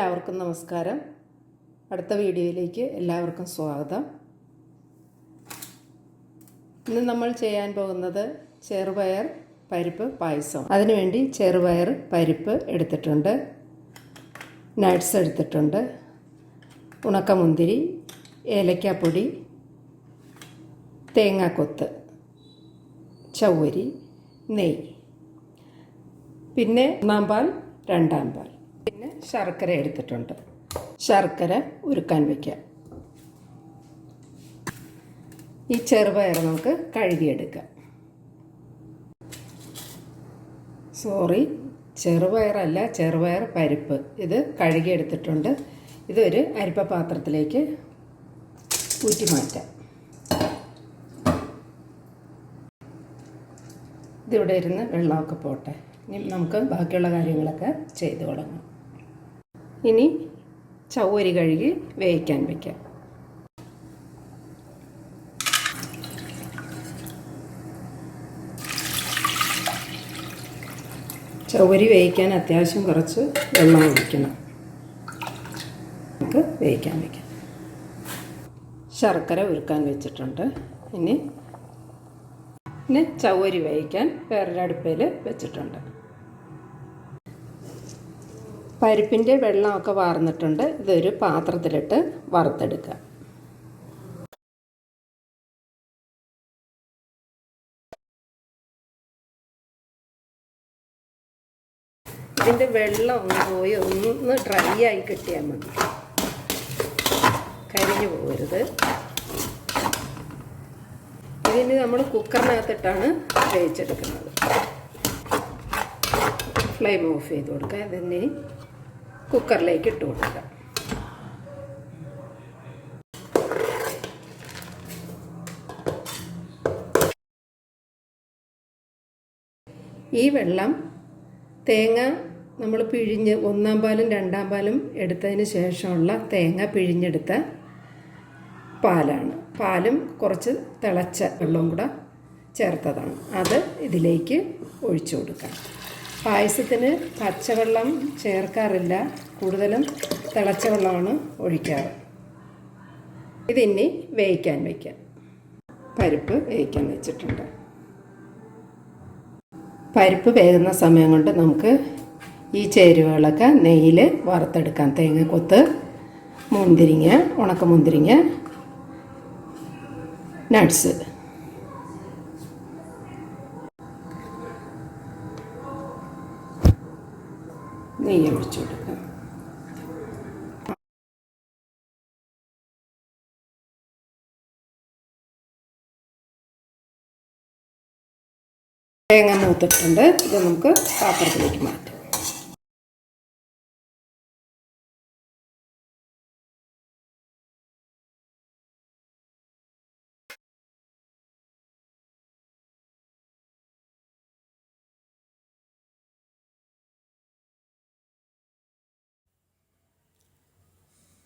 എല്ലാവർക്കും നമസ്കാരം. അടുത്ത വീഡിയോയിലേക്ക് എല്ലാവർക്കും സ്വാഗതം. ഇന്ന് നമ്മൾ ചെയ്യാൻ പോകുന്നത് ചെറുപയർ പരിപ്പ് പായസം. അതിനുവേണ്ടി ചെറുപയർ പരിപ്പ് എടുത്തിട്ടുണ്ട്. നട്ട്സ് എടുത്തിട്ടുണ്ട്. ഉണക്കമുന്തിരി ഏലക്കാപ്പൊടി തേങ്ങാക്കൊത്ത് ചവ്വരി നെയ്യ്. പിന്നെ ഒന്നാം പാൽ രണ്ടാം പാൽ. ശർക്കര എടുത്തിട്ടുണ്ട്. ശർക്കര ഉരുക്കാൻ വയ്ക്കാം ഈ ചെറുപയർ നമുക്ക് കഴുകിയെടുക്കാം. സോറി ചെറുപയറല്ല ചെറുപയർ പരിപ്പ്. ഇത് കഴുകിയെടുത്തിട്ടുണ്ട്. ഇതൊരു അരിപ്പ പാത്രത്തിലേക്ക് ഊറ്റി മാറ്റാം ഇതിവിടെ ഇരുന്ന് വെള്ളമൊക്കെ പോട്ടെ. ഇനി നമുക്ക് ബാക്കിയുള്ള കാര്യങ്ങളൊക്കെ ചെയ്തു തുടങ്ങാം. ഇനി ചവ്വരി കഴുകി വേവിക്കാൻ വയ്ക്കാം ചവ്വരി വേവിക്കാൻ അത്യാവശ്യം കുറച്ച് വെള്ളം ഒഴിക്കണം. നമുക്ക് വേവിക്കാൻ വയ്ക്കാം ശർക്കര ഉരുക്കാൻ വെച്ചിട്ടുണ്ട്. ഇനി പിന്നെ ചവ്വരി വേവിക്കാൻ വേറൊരു അടുപ്പിൽ വെച്ചിട്ടുണ്ട്. പരിപ്പിന്റെ വെള്ളമൊക്കെ വാർന്നിട്ടുണ്ട്. ഇതൊരു പാത്രത്തിലിട്ട് വറുത്തെടുക്കുക. ഇതിന്റെ വെള്ളം പോയി ഒന്ന് ഡ്രൈ ആയി കിട്ടിയാൽ മതി. കരിഞ്ഞു പോകരുത്. ഇതിന് നമ്മൾ കുക്കറിനകത്തിട്ടാണ് വേവിച്ചെടുക്കുന്നത്. ഫ്ലെയിം ഓഫ് ചെയ്ത് കൊടുക്കുക. ഇതിന് കുക്കറിലേക്ക് ഇട്ട് കൊടുക്കുക. ഈ വെള്ളം തേങ്ങ നമ്മൾ പിഴിഞ്ഞ് ഒന്നാം പാലും രണ്ടാം പാലും എടുത്തതിന് ശേഷമുള്ള തേങ്ങ പിഴിഞ്ഞെടുത്ത പാലാണ്. പാലും കുറച്ച് തിളച്ച വെള്ളവും കൂടെ ചേർത്തതാണ്. അത് ഇതിലേക്ക് ഒഴിച്ചു കൊടുക്കാം. പായസത്തിന് പച്ചവെള്ളം ചേർക്കാറില്ല. കൂടുതലും തിളച്ച വെള്ളമാണ് ഒഴിക്കാറ്. ഇതിനി വേവിക്കാൻ വയ്ക്കാം. പരിപ്പ് വേവിക്കാൻ വെച്ചിട്ടുണ്ട്. പരിപ്പ് വേകുന്ന സമയം കൊണ്ട് നമുക്ക് ഈ ചേരുവകളൊക്കെ നെയ്യിൽ വറുത്തെടുക്കാം. തേങ്ങക്കൊത്ത് മുന്തിരിങ്ങ ഉണക്ക മുന്തിരിങ്ങ നട്ട്സ്. നെയ്യ് ഒഴിച്ചു കൊടുക്കുക. തേങ്ങ മൂത്തിട്ടുണ്ട്. ഇത് നമുക്ക് പാത്രത്തിലേക്ക് മാറ്റാം.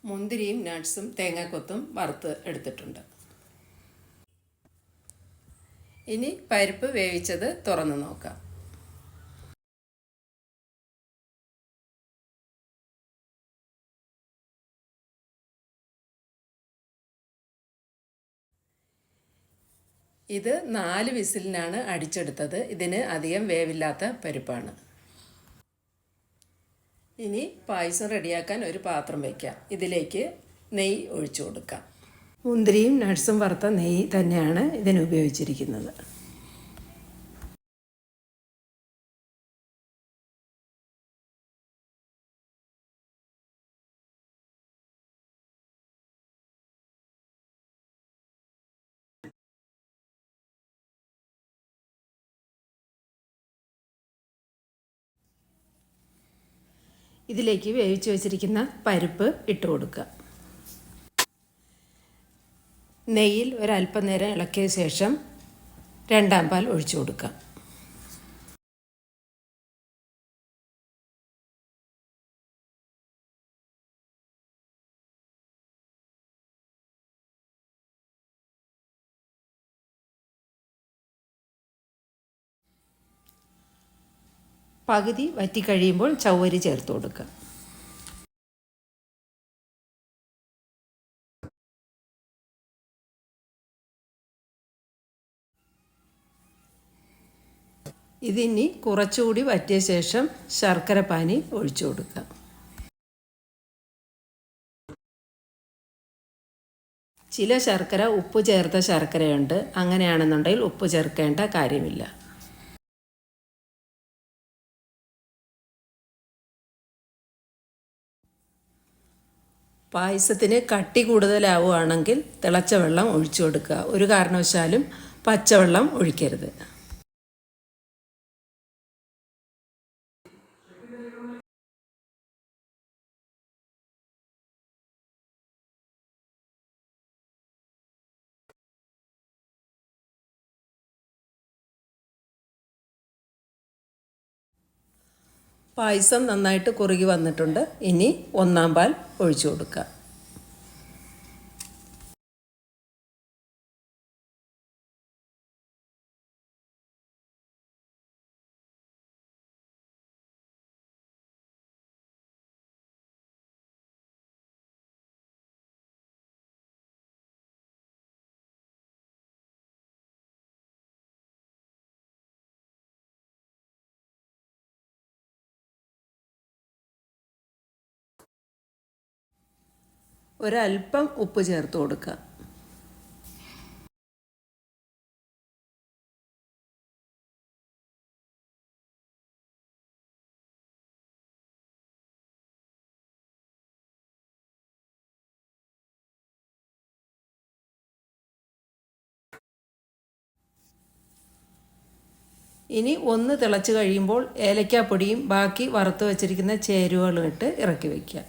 മുന്തിരിയും നട്ട്സും തേങ്ങാക്കൊത്തും വറുത്ത് എടുത്തിട്ടുണ്ട്. ഇനി പരിപ്പ് വേവിച്ചത് തുറന്ന് നോക്കാം. ഇത് നാല് വിസിലിനാണ് അടിച്ചെടുത്തത്. ഇതിന് അധികം വേവില്ലാത്ത പരിപ്പാണ്. ഇനി പായസം റെഡിയാക്കാൻ ഒരു പാത്രം വയ്ക്കാം ഇതിലേക്ക് നെയ്യ് ഒഴിച്ചു കൊടുക്കാം. മുന്തിരിയും നട്സും വറുത്ത നെയ്യ് തന്നെയാണ് ഇതിന് ഉപയോഗിച്ചിരിക്കുന്നത്. ഇതിലേക്ക് വേവിച്ച് വെച്ചിരിക്കുന്ന പരിപ്പ് ഇട്ട് കൊടുക്കുക. നെയ്യിൽ ഒരല്പനേരം ഇളക്കിയ ശേഷം രണ്ടാം പാൽ ഒഴിച്ചു കൊടുക്കുക. പകുതി വറ്റിക്കഴിയുമ്പോൾ ചവ്വരി ചേർത്ത് കൊടുക്കുക. ഇതിനി കുറച്ചുകൂടി വറ്റിയ ശേഷം ശർക്കര പാനി ഒഴിച്ചു കൊടുക്കുക. ചില ശർക്കര ഉപ്പ് ചേർത്ത ശർക്കരയുണ്ട്. അങ്ങനെയാണെന്നുണ്ടെങ്കിൽ ഉപ്പ് ചേർക്കേണ്ട കാര്യമില്ല. പായസത്തിന് കട്ടി കൂടുതലാവുകയാണെങ്കിൽ തിളച്ച വെള്ളം ഒഴിച്ചു കൊടുക്കുക. ഒരു കാരണവശാലും പച്ചവെള്ളം ഒഴിക്കരുത്. പായസം നന്നായിട്ട് കുറുകി വന്നിട്ടുണ്ട്. ഇനി ഒന്നാം പാൽ ഒഴിച്ചു കൊടുക്കുക. ഒരല്പം ഉപ്പ് ചേർത്ത് കൊടുക്കുക ഇനി ഒന്ന് തിളച്ച് കഴിയുമ്പോൾ ഏലക്കാപ്പൊടിയും ബാക്കി വറുത്ത് വച്ചിരിക്കുന്ന ചേരുവകളും ഇട്ട് ഇറക്കി വയ്ക്കുക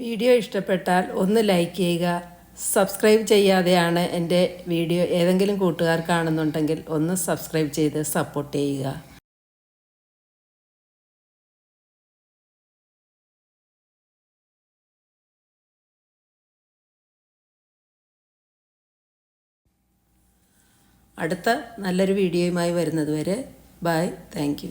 വീഡിയോ ഇഷ്ടപ്പെട്ടാൽ ഒന്ന് ലൈക്ക് ചെയ്യുക സബ്സ്ക്രൈബ് ചെയ്യാതെയാണ് എന്റെ വീഡിയോ ഏതെങ്കിലും കൂട്ടുകാർ കാണുന്നുണ്ടെങ്കിൽ ഒന്ന് സബ്സ്ക്രൈബ് ചെയ്ത് സപ്പോർട്ട് ചെയ്യുക. അടുത്ത നല്ലൊരു വീഡിയോയുമായി വരുന്നതുവരെ ബൈ താങ്ക്